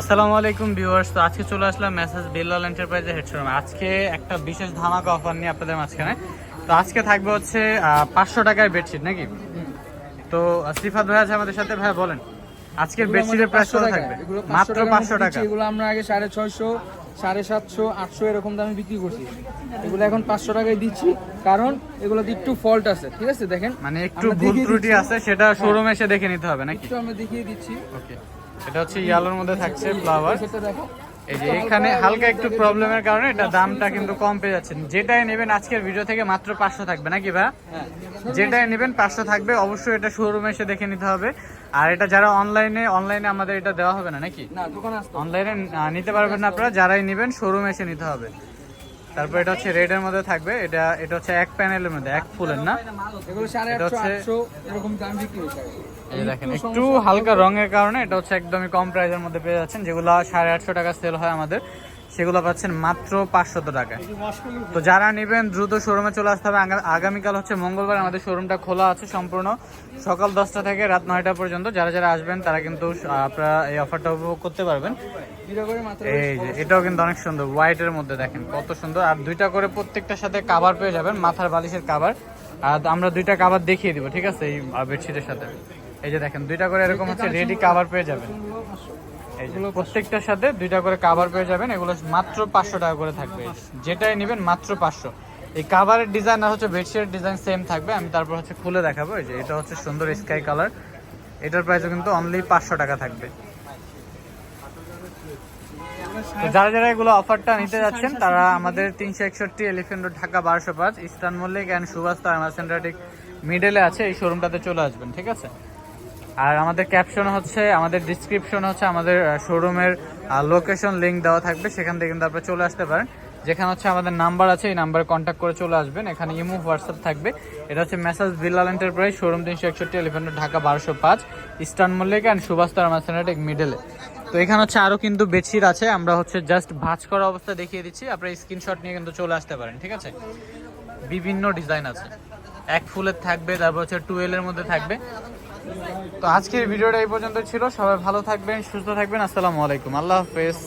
আসসালামু আলাইকুম ভিউয়ার্স তো আজকে চলে আসলাম মেসেজ বিল্লাল এন্টারপ্রাইজের হেড শোরুমে আজকে একটা বিশেষ ধামাকা অফার নিয়ে আপনাদের মাঝখানে। তো আজকে থাকবে হচ্ছে পাঁচশো টাকার বেডশিট নাকি? তো সিফাত ভাই আছে আমাদের সাথে? ভাই বলেন। আজকের বেডশিটের প্রাইস কত থাকবে? মাত্র পাঁচশো টাকা। এগুলো আমরা আগে সাড়ে ছয়শো সাড়ে সাতশো আটশো এরকম দামে বিক্রি করছি। এগুলো এখন পাঁচশো টাকায় দিচ্ছি কারণ এগুলোতে একটু ফল্ট আছে ঠিক আছে? দেখেন মানে একটু ভুল ত্রুটি আছে সেটা শোরুমে এসে দেখে নিতে হবে নাকি? একটু আমরা দেখিয়ে দিচ্ছি। ওকে এটা হচ্ছে ইয়ালোর মধ্যে থাকছে ফ্লাওয়ার এই যে এখানে হালকা একটু প্রবলেমের কারণে এটা দামটা কিন্তু কম পেয়ে যাচ্ছেন। যেটাই নেবেন আজকের ভিডিও থেকে মাত্র পাঁচশো থাকবে নাকি ভাই? হ্যাঁ। যেটাই নেবেন পাঁচশো থাকবে অবশ্যই এটা শোরুমে এসে দেখে নিতে হবে। আর এটা যারা অনলাইনে অনলাইনে আমাদের এটা দেওয়া হবে না নাকি। অনলাইনে নিতে পারবেন না আপনারা যারাই নেবেন শোরুমে এসে নিতে হবে। তারপর এটা হচ্ছে রেড এর মধ্যে থাকবে। এটা এটা হচ্ছে এক প্যানেলের মধ্যে এক ফুলের না? এটা হচ্ছে- এরকম দাম বিক্রি এই দেখেন একটু হালকা রঙের কারণে এটা হচ্ছে একদমই কম প্রাইসের মধ্যে পেয়ে যাচ্ছেন যেগুলো সাড়ে আটশো টাকা সেল হয় আমাদের। সেগুলো পাচ্ছেন মাত্র পাঁচশত টাকা। তো যারা নেবেন দ্রুত শোরুমে চলে আসতে হবে। আগামীকাল হচ্ছে মঙ্গলবার আমাদের শোরুমটা খোলা আছে সম্পূর্ণ। সকাল দশটা থেকে রাত নয়টা পর্যন্ত। যারা যারা আসবেন তারা কিন্তু আপনারা এই অফারটা উপভোগ করতে পারবেন। এই যে এটাও কিন্তু অনেক সুন্দর। হোয়াইট এর মধ্যে দেখেন কত সুন্দর। আর দুইটা করে প্রত্যেকটার সাথে কাভার পেয়ে যাবেন মাথার বালিশের কাভার আর আমরা দুইটা কাবার দেখিয়ে দিব ঠিক আছে? এই বেডশিটের সাথে। এই যে দেখেন দুইটা করে এরকম হচ্ছে রেডি কাভার পেয়ে যাবেন। প্রত্যেকটার সাথে দুইটা করে কাভার পেয়ে যাবেন। এগুলো মাত্র পাঁচশো টাকা করে থাকবে। যেটাই নেবেন মাত্র পাঁচশো। এই কাভারের ডিজাইন আর হচ্ছে বেডশিটের ডিজাইন সেম থাকবে। আমি তারপর হচ্ছে খুলে দেখাবো। এই যে এটা হচ্ছে সুন্দর স্কাই কালার এটার প্রাইসও কিন্তু অনলি পাঁচশো টাকা থাকবে। যারা যারা এগুলো অফারটা নিতে যাচ্ছেন, তারা আমাদের তিনশো একষট্টি এলিফেন্ট রোড ঢাকা বারোশো পাঁচ, ইস্টার্ন মল্লিক অ্যান্ড সুভাষ ঠিক মিডলে আছে। এই শোরুমটাতে চলে আসবেন, ঠিক আছে? আর আমাদের ক্যাপশন হচ্ছে, আমাদের ডিসক্রিপশন হচ্ছে, আমাদের শোরুমের লোকেশন লিঙ্ক দেওয়া থাকবে। সেখান থেকে কিন্তু আপনারা চলে আসতে পারেন। যেখানে হচ্ছে আমাদের নাম্বার আছে, এই নাম্বারে কন্ট্যাক্ট করে চলে আসবেন। এখানে ইমো হোয়াটসঅ্যাপ থাকবে। এটা হচ্ছে মেসাজ বিল্লাল এন্টারপ্রাইজ শোরুম তিনশো একষট্টি এলিফেন্ট ঢাকা বারোশো পাঁচ ইস্টার্ন মল্লিক অ্যান্ড সুভাষ তারমা সেন্টার ঠিক মিডলে তো এখানে হচ্ছে আরও কিন্তু বেডশিট আছে। আমরা হচ্ছে জাস্ট ভাঁজ করা অবস্থা দেখিয়ে দিচ্ছি। আপনারা স্ক্রিনশট নিয়ে কিন্তু চলে আসতে পারেন, ঠিক আছে? বিভিন্ন ডিজাইন আছে। এক ফুলের থাকবে, তারপর হচ্ছে টুয়েলের মধ্যে থাকবে। তো আজকের ভিডিওটা এই পর্যন্ত ছিল। সবাই ভালো থাকবেন, সুস্থ থাকবেন। আসসালামু আলাইকুম। আল্লাহ হাফেজ।